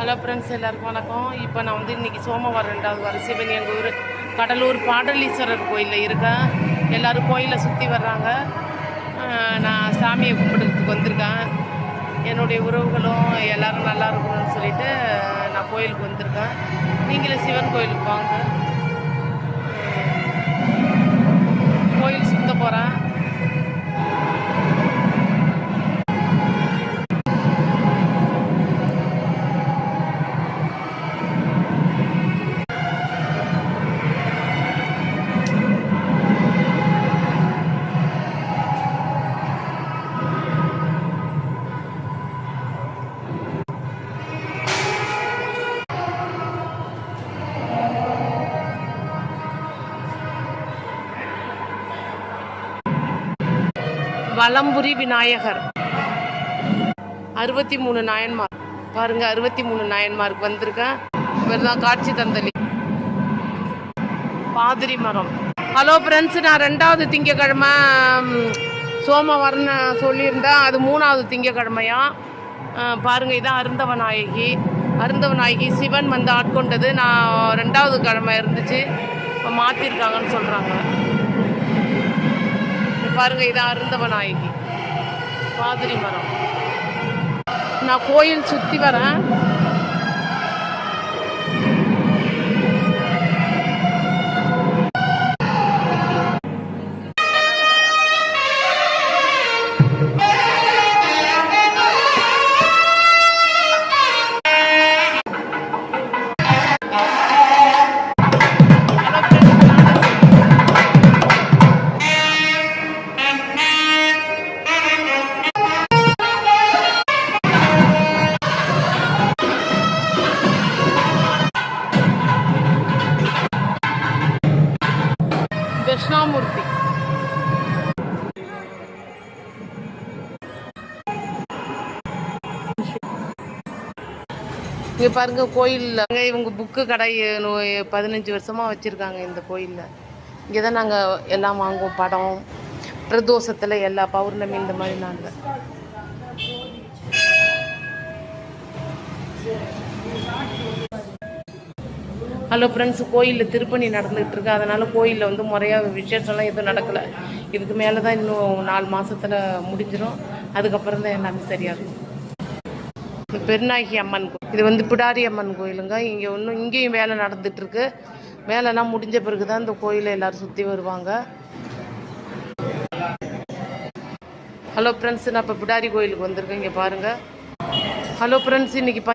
Hello friends எல்லாருக்கும் வணக்கம். இப்போ நான் வந்து இன்றைக்கி சோமவாரம் ரெண்டாவது வாரம் சிவன் எங்கள் ஊர் கடலூர் பாடலீஸ்வரர் கோயிலில் இருக்கேன். எல்லோரும் கோயிலை சுற்றி வர்றாங்க. நான் சாமியை கும்பிடுறதுக்கு வந்திருக்கேன். என்னுடைய உறவுகளும் எல்லோரும் நல்லா இருக்கணும்னு சொல்லிட்டு நான் கோயிலுக்கு வந்திருக்கேன். நீங்களும் சிவன் கோயிலுக்கு வாங்க. வலம்புரி விநாயகர். அறுபத்தி மூணு நாயன்மார். பாருங்க அறுபத்தி மூணு நாயன்மாருக்கு வந்திருக்கேன் இவர் தான் காட்சி தந்தலி பாதிரி மரம். ஹலோ ஃப்ரெண்ட்ஸ் நான் ரெண்டாவது திங்கக்கிழமை சோமவரன் சொல்லியிருந்தேன் அது மூணாவது திங்கக்கிழமையா? பாருங்க இதான் அருந்தவ நாயகி. அருந்தவ நாயகி சிவன் வந்து ஆட்கொண்டது. நான் ரெண்டாவது கிழமை இருந்துச்சு. இப்போ மாற்றிருக்காங்கன்னு சொல்கிறாங்க இது பாருங்க இதான் அருந்தவ நாயகி மரம். நான் கோயில் சுற்றி வரேன். தட்சிணாமூர்த்தி இங்க பாருங்க கோயில்ல. அங்க இவங்க புக்கு கடை பதினஞ்சு வருஷமா வச்சிருக்காங்க இந்த கோயில்ல. இங்கே தான் நாங்கள் எல்லாம் வாங்குவோம் படம் பிரதோஷத்துல எல்லா பௌர்ணமி இந்த மாதிரி நாளில். ஹலோ ஃப்ரெண்ட்ஸ் கோயிலில் திருப்பணி நடந்துகிட்டு இருக்கு. அதனால் கோயிலில் வந்து முறையாக விசேஷம்லாம் எதுவும் நடக்கலை. இதுக்கு மேலே தான் இன்னும் நாலு மாதத்தில் முடிஞ்சிடும் அதுக்கப்புறம் தான் எல்லாமே சரியாக இருக்கும் இந்த பெருநாயகி அம்மன் கோயில் இது வந்து பிடாரி அம்மன் கோயிலுங்க. இங்கே இன்னும் இங்கேயும் வேலை நடந்துகிட்ருக்கு வேலைலாம் முடிஞ்ச பிறகு தான் இந்த கோயிலை எல்லோரும் சுற்றி வருவாங்க. ஹலோ ஃப்ரெண்ட்ஸ் நான் இப்போ பிடாரி கோயிலுக்கு வந்திருக்கேன். இங்கே பாருங்கள் ஹலோ ஃப்ரெண்ட்ஸ் இன்னைக்கு